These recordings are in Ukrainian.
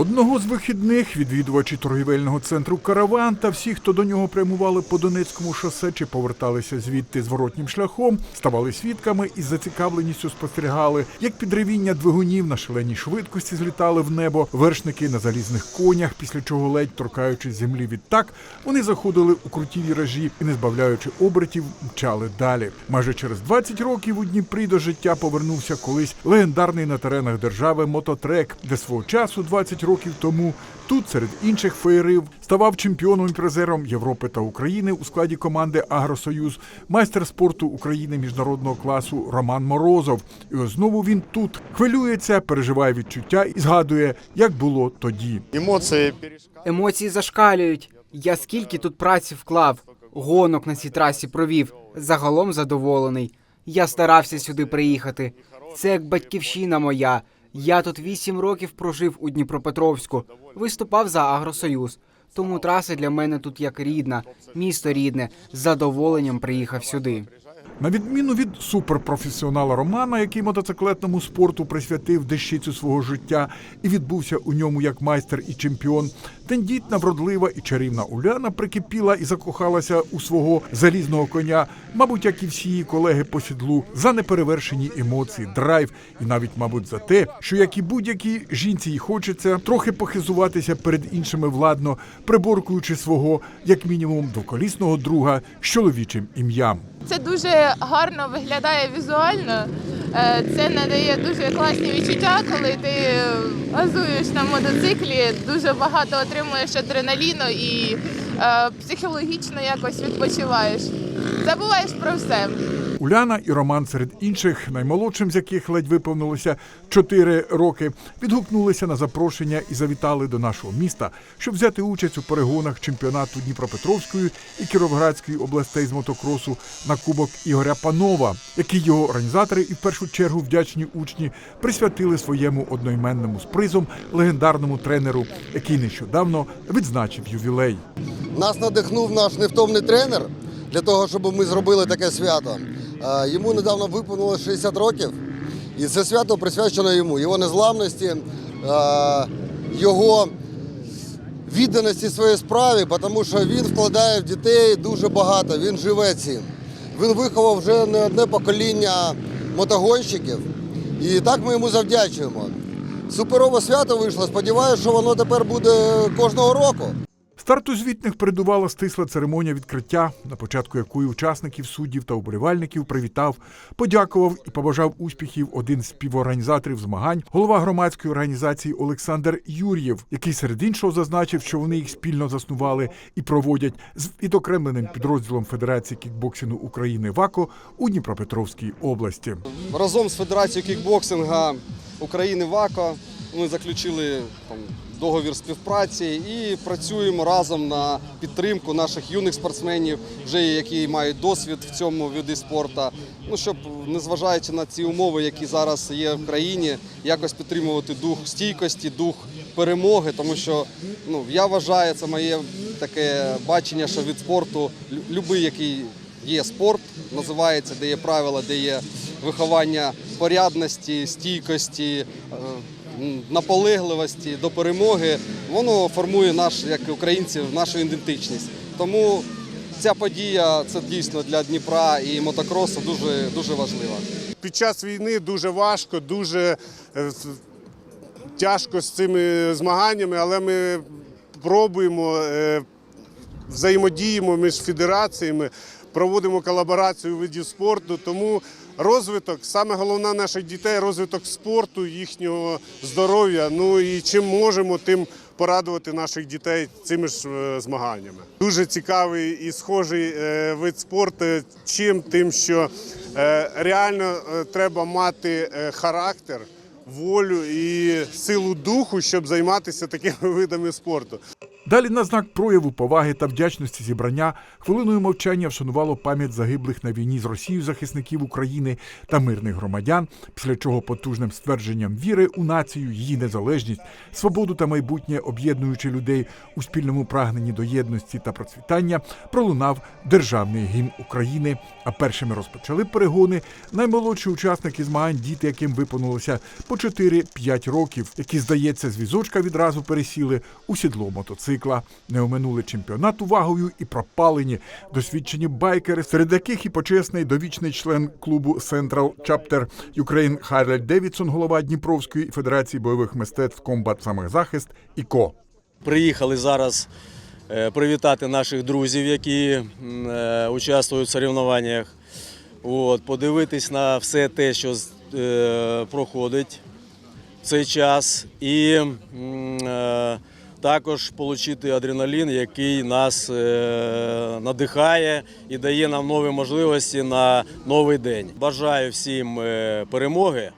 Одного з вихідних відвідувачі торгівельного центру Караван та всі, хто до нього прямували по Донецькому шосе чи поверталися звідти зворотнім шляхом, ставали свідками і з зацікавленістю спостерігали, як підривіння двигунів на шаленій швидкості злітали в небо, вершники на залізних конях, після чого ледь торкаючись землі відтак, вони заходили у круті віражі і, не збавляючи обертів, мчали далі. Майже через 20 років у Дніпрі до життя повернувся колись легендарний на теренах держави мототрек, де свого часу 20 років тому тут, серед інших феєрів, ставав чемпіоном і призером Європи та України у складі команди Агросоюз, майстер спорту України міжнародного класу Роман Морозов. І ось знову він тут хвилюється, переживає відчуття і згадує, як було тоді. Емоції Емоції зашкалюють. Я скільки тут праці вклав, гонок на цій трасі провів. Загалом задоволений. Я старався сюди приїхати. Це як батьківщина моя. Я тут вісім років прожив у Дніпропетровську, виступав за Агросоюз. Тому траса для мене тут як рідна, місто рідне. З задоволенням приїхав сюди. На відміну від суперпрофесіонала Романа, який мотоциклетному спорту присвятив дещицю свого життя і відбувся у ньому як майстер і чемпіон, тендітна, вродлива і чарівна Уляна прикипіла і закохалася у свого залізного коня, мабуть, як і всі її колеги по сідлу, за неперевершені емоції, драйв і навіть, мабуть, за те, що як і будь-якій жінці їй хочеться трохи похизуватися перед іншими владно, приборкуючи свого, як мінімум, двоколісного друга з чоловічим ім'ям. Це дуже гарно виглядає візуально. Е, Це надає дуже класні відчуття, коли ти газуєш на мотоциклі, дуже багато отримуєш адреналіну і е, психологічно якось відпочиваєш. Забуваєш про все. Уляна і Роман серед інших, наймолодшим з яких ледь виповнилося 4 роки, відгукнулися на запрошення і завітали до нашого міста, щоб взяти участь у перегонах чемпіонату Дніпропетровської і Кіровоградської областей з мотокросу на кубок Ігоря Панова, який його організатори і в першу чергу вдячні учні присвятили своєму одноіменному з призом легендарному тренеру, який нещодавно відзначив ювілей. нас надихнув наш невтомний тренер для того, щоб ми зробили таке свято. Йому недавно виповнилося 60 років, і це свято присвячено йому, його незламності, його відданості своїй справі, тому що він вкладає в дітей дуже багато. Він живе цим. Він виховав вже не одне покоління мотогонщиків, і так ми йому завдячуємо. Суперове свято вийшло. Сподіваюся, що воно тепер буде кожного року. Старту звітних передувала стисла церемонія відкриття, на початку якої учасників, суддів та уболівальників привітав, подякував і побажав успіхів один з співорганізаторів змагань, голова громадської організації Олександр Юр'єв, який серед іншого зазначив, що вони їх спільно заснували і проводять з відокремленим підрозділом Федерації кікбоксингу України ВАКО у Дніпропетровській області. разом з Федерацією кікбоксинга України ВАКО ми заключили там, договір співпраці і працюємо разом на підтримку наших юних спортсменів, вже які мають досвід в цьому виді спорту. Ну щоб незважаючи на ці умови, які зараз є в країні, якось підтримувати дух стійкості, дух перемоги, тому що ну я вважаю, це моє таке бачення, що від спорту лю- любий, який є спорт, називається, де є правила, де є виховання порядності, стійкості, е, наполегливості до перемоги, воно формує наш, як українців, нашу ідентичність. Тому ця подія це дійсно для Дніпра і мотокросу дуже, дуже важлива. під час війни дуже важко, дуже е, тяжко з цими змаганнями, але ми пробуємо, е, взаємодіємо між федераціями, проводимо колаборацію видів спорту. Тому розвиток, саме головне наших дітей розвиток спорту, їхнього здоров'я. Ну і чим можемо, тим порадувати наших дітей цими ж е, змаганнями. Дуже цікавий і схожий е, вид спорту. Чим тим, що е, реально е, треба мати е, характер, волю і силу духу, щоб займатися такими видами спорту. Далі на знак прояву поваги та вдячності зібрання хвилиною мовчання вшанувало пам'ять загиблих на війні з Росією захисників України та мирних громадян, після чого потужним ствердженням віри у націю, її незалежність, свободу та майбутнє об'єднуючи людей у спільному прагненні до єдності та процвітання, пролунав державний гімн України. А першими розпочали перегони наймолодші учасники змагань, діти, яким виповнилося по 4-5 років, які, здається, з візочка відразу пересіли у сідло мотоцикла. Не оминули чемпіонат увагою і пропалені досвідчені байкери, серед яких і почесний довічний член клубу Central Chapter Ukraine Харль Девідсон, голова Дніпровської федерації бойових мистецтв комбат самозахист і ко. Приїхали зараз е, привітати наших друзів, які е, участвують в соревнованнях. От, подивитись на все те, що е, проходить в цей час, і е, також отримати адреналін, який нас е, надихає і дає нам нові можливості на новий день. Бажаю всім е, перемоги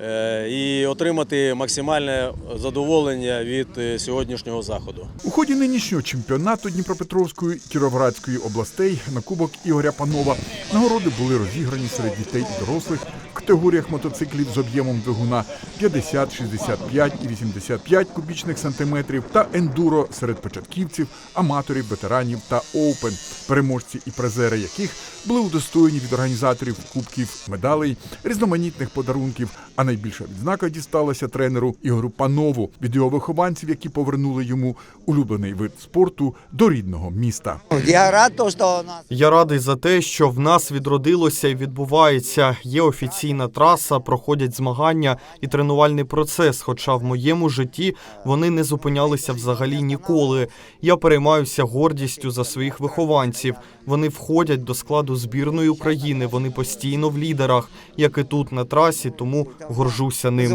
е, і отримати максимальне задоволення від сьогоднішнього заходу. У ході нинішнього чемпіонату Дніпропетровської Кіровоградської областей на кубок Ігоря Панова нагороди були розіграні серед дітей і дорослих категоріях мотоциклів з об'ємом двигуна 50, 65 і 85 кубічних сантиметрів та ендуро серед початківців, аматорів, ветеранів та оупен, переможці і призери яких були удостоєні від організаторів кубків, медалей, різноманітних подарунків. А найбільша відзнака дісталася тренеру Ігорю Панову від його вихованців, які повернули йому улюблений вид спорту до рідного міста. Я рад, то, у нас Я радий за те, що в нас відродилося і відбувається. Є офіційна траса, проходять змагання і тренувальний процес. Хоча в моєму житті вони не зупинялися взагалі ніколи. Я переймаюся гордістю за своїх вихованців. Вони входять до складу збірної України. Вони постійно в лідерах, як і тут на трасі, тому горжуся ними.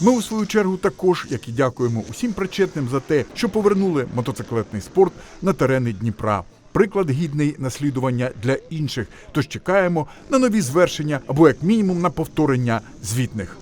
Ми у свою чергу також, як і дякуємо усім причетним за те, що повернули мотоциклетний спорт на терени Дніпра. Приклад гідний наслідування для інших. Тож чекаємо на нові звершення або як мінімум на повторення звітних.